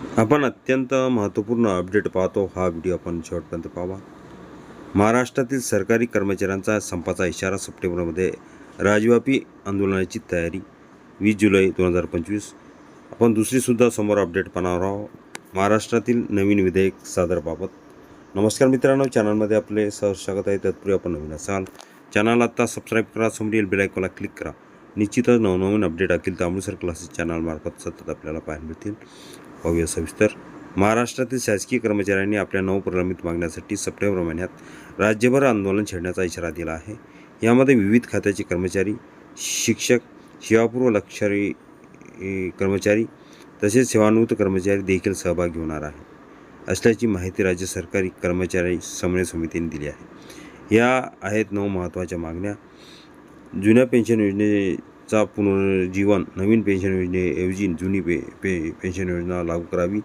आपण अत्यंत महत्त्वपूर्ण अपडेट पाहतो. हा व्हिडिओ आपण शेवटपर्यंत पाहावा. महाराष्ट्रातील सरकारी कर्मचाऱ्यांचा संपाचा इशारा सप्टेंबरमध्ये राजव्यापी आंदोलनाची तयारी वीस जुलै दोन हजार पंचवीस. आपण दुसरीसुद्धा समोर अपडेट पाहणार आहोत. महाराष्ट्रातील नवीन विधेयक सादरबाबत नमस्कार मित्रांनो चॅनलमध्ये आपले सहज स्वागत आहे. तत्पूर्वी आपण नवीन असाल चॅनल आत्ता सबस्क्राईब करा समोरील बेल आयकॉनला क्लिक करा. निश्चितच नवनवीन अपडेट अखिल तांबूसर क्लासेस चॅनलमार्फत सतत आपल्याला पाहायला मिळतील. पाहूया सविस्तर. महाराष्ट्रातील शासकीय कर्मचाऱ्यांनी आपल्या नऊ प्रलंबित मागण्यासाठी सप्टेंबर महिन्यात राज्यभर आंदोलन छेडण्याचा इशारा दिला आहे. यामध्ये विविध खात्याचे कर्मचारी शिक्षक सेवापूर्व लक्षारी कर्मचारी तसेच सेवानिवृत्त कर्मचारी देखील सहभागी होणार आहे असल्याची माहिती राज्य सरकारी कर्मचारी समन्वय समितीने दिली आहे. या आहेत नऊ महत्त्वाच्या मागण्या. जुन्या पेन्शन योजने चा पुनरुज्जीवन नवीन पेन्शन योजनेऐवजी जुनी पे पे पेन्शन योजना लागू करावी.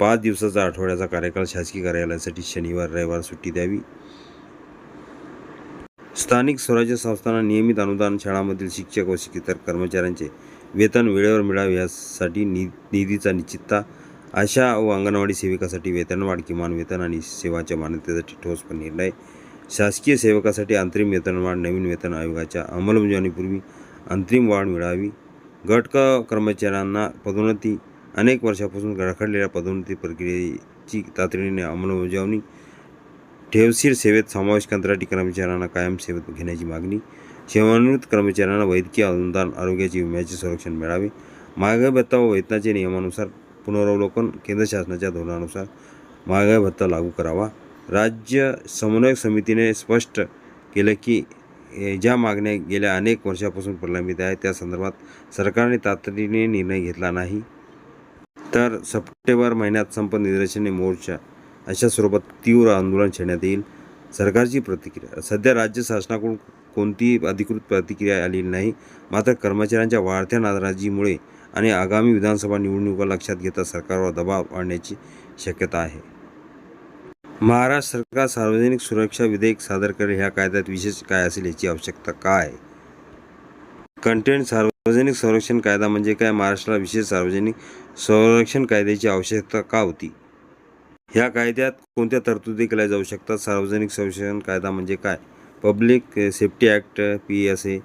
पाच दिवसाचा आठवड्याचा कार्यकाळ शासकीय कार्यालयासाठी शनिवार रविवार सुट्टी द्यावी. स्थानिक स्वराज्य संस्थांना नियमित अनुदान शाळांमधील शिक्षक व शिक्षितर कर्मचाऱ्यांचे वेतन वेळेवर मिळावे यासाठी नि निधीचा निश्चितता. आशा व अंगणवाडी सेविकासाठी वेतनवाढ किमान वेतन आणि सेवाच्या मान्यतेसाठी ठोस पण निर्णय. शासकीय सेवकासाठी अंतरिम वेतनवाढ नवीन वेतन आयोगाच्या अंमलबजावणीपूर्वी अंतरिम वाढ मिळावी. गट क कर्मचाऱ्यांना पदोन्नती अनेक वर्षापासून रखडलेल्या पदोन्नती प्रक्रियेची तातडीने अंमलबजावणी ठेवशीर सेवेत समावेश कंत्राटी कर्मचाऱ्यांना कायम सेवेत घेण्याची मागणी सेवानिवृत्त कर्मचाऱ्यांना वैद्यकीय अनुदान आरोग्याचे विम्याचे संरक्षण मिळावे. महागाई भत्ता व वेतनाचे नियमानुसार पुनरावलोकन केंद्र शासनाच्या धोरणानुसार महागाई भत्ता लागू करावा. राज्य समन्वयक समितीने स्पष्ट केलं की ज्या मागण्या गेल्या अनेक वर्षापासून प्रलंबित आहेत त्या संदर्भात सरकारने तातडीने निर्णय घेतला नाही. तर सप्टेंबर महिन्यात संप निदर्शने मोर्चा अशा स्वरूपात तीव्र आंदोलन छेडण्यात येईल. सरकारची प्रतिक्रिया सध्या राज्य शासनाकडून कोणतीही अधिकृत प्रतिक्रिया आलेली नाही. मात्र कर्मचाऱ्यांच्या वाढत्या नाराजीमुळे आणि आगामी विधानसभा निवडणुका लक्षात घेता सरकारवर दबाव आणण्याची शक्यता आहे. महाराष्ट्र सरकार सार्वजनिक सुरक्षा विधेयक सादर करेल ह्या कायद्यात विशेष काय असेल याची आवश्यकता काय? कंटेंट सार्वजनिक संरक्षण कायदा म्हणजे काय? महाराष्ट्राला विशेष सार्वजनिक संरक्षण कायद्याची आवश्यकता का होती? ह्या कायद्यात कोणत्या तरतुदी केल्या जाऊ शकतात? सार्वजनिक संरक्षण कायदा म्हणजे काय? Public safety act P S A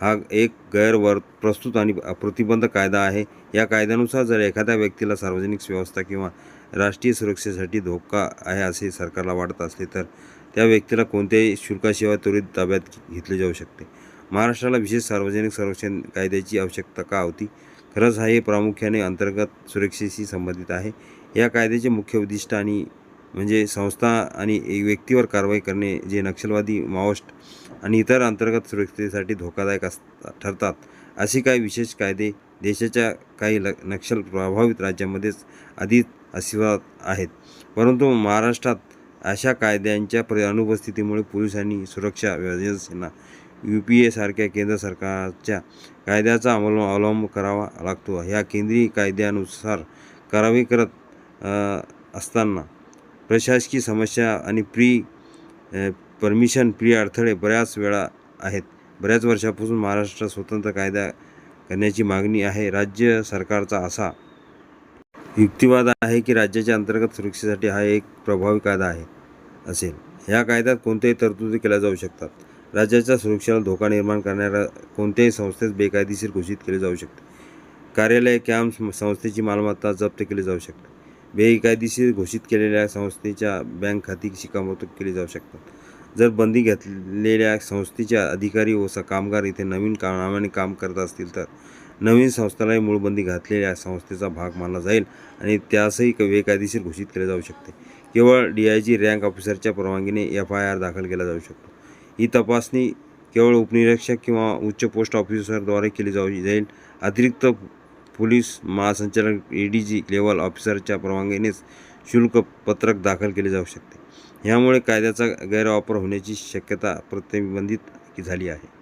हा एक गैरवर प्रस्तुत आणि प्रतिबंध कायदा आहे. या कायद्यानुसार जर एखाद्या व्यक्तीला सार्वजनिक व्यवस्था किंवा राष्ट्रीय सुरक्षेसाठी धोका आहे असे सरकारला वाटत असले तर त्या व्यक्तीला कोणत्याही शुल्काशिवाय त्वरित ताब्यात घेतले जाऊ शकते. महाराष्ट्राला विशेष सार्वजनिक संरक्षण कायद्याची आवश्यकता का होती? खरंच हा हे प्रामुख्याने अंतर्गत सुरक्षेशी संबंधित आहे. या कायद्याचे मुख्य उद्दिष्ट आणि म्हणजे संस्था आणि व्यक्तीवर कारवाई करणे जे नक्षलवादी माओस्ट आणि इतर अंतर्गत सुरक्षेसाठी धोकादायक असतात ठरतात. असे काही विशेष कायदे देशाच्या काही ल नक्षल प्रभावित राज्यांमध्येच आधीच अस्तित्वात आहेत. परंतु महाराष्ट्रात अशा कायद्यांच्या प्र अनुपस्थितीमुळे पोलिसांनी आणि सुरक्षा व्यवस्थेना यू पी एसारख्या केंद्र सरकारच्या कायद्याचा अवल अवलंब करावा लागतो. ह्या केंद्रीय कायद्यानुसार करावी करत असताना प्रशासकीय समस्या आणि प्री परमिशन प्रिय अडथळे बऱ्याच वेळा आहेत. बऱ्याच वर्षापासून महाराष्ट्र स्वतंत्र कायदा करण्याची मागणी आहे. राज्य सरकारचा असा युक्तिवाद आहे की राज्याच्या अंतर्गत सुरक्षेसाठी हा एक प्रभावी कायदा आहे असेल. ह्या कायद्यात कोणत्याही तरतुदी केल्या जाऊ शकतात. राज्याच्या सुरक्षेला धोका निर्माण करणाऱ्या कोणत्याही संस्थेस बेकायदेशीर घोषित केले जाऊ शकते. कार्यालय कॅम्प संस्थेची मालमत्ता जप्त केली जाऊ शकते. बेकायदेशीर घोषित केलेल्या संस्थेच्या बँक खाती शिक्कामोर्तब केली जाऊ शकतात. जर बंदी घातलेल्या संस्थेच्या अधिकारी व स कामगार इथे नवीन कामाने काम करत असतील तर नवीन संस्थेलाही मूळबंदी घातलेल्या संस्थेचा भाग मानला जाईल आणि त्यासही बेकायदेशीर घोषित केले जाऊ शकते. केवळ डी आय जी रँक ऑफिसरच्या परवानगीने एफ आय आर दाखल केला जाऊ शकतो. ही तपासणी केवळ उपनिरीक्षक किंवा उच्च पोस्ट ऑफिसरद्वारे केली जाऊ जाईल. अतिरिक्त पोलीस महासंचालक ई डी जी लेवल ऑफिसरच्या परवानगीनेच शुल्क पत्रक दाखल केले जाऊ शकते. ह्यामुळे कायद्याचा गैरवापर होण्याची शक्यता प्रतिबंधित झाली आहे.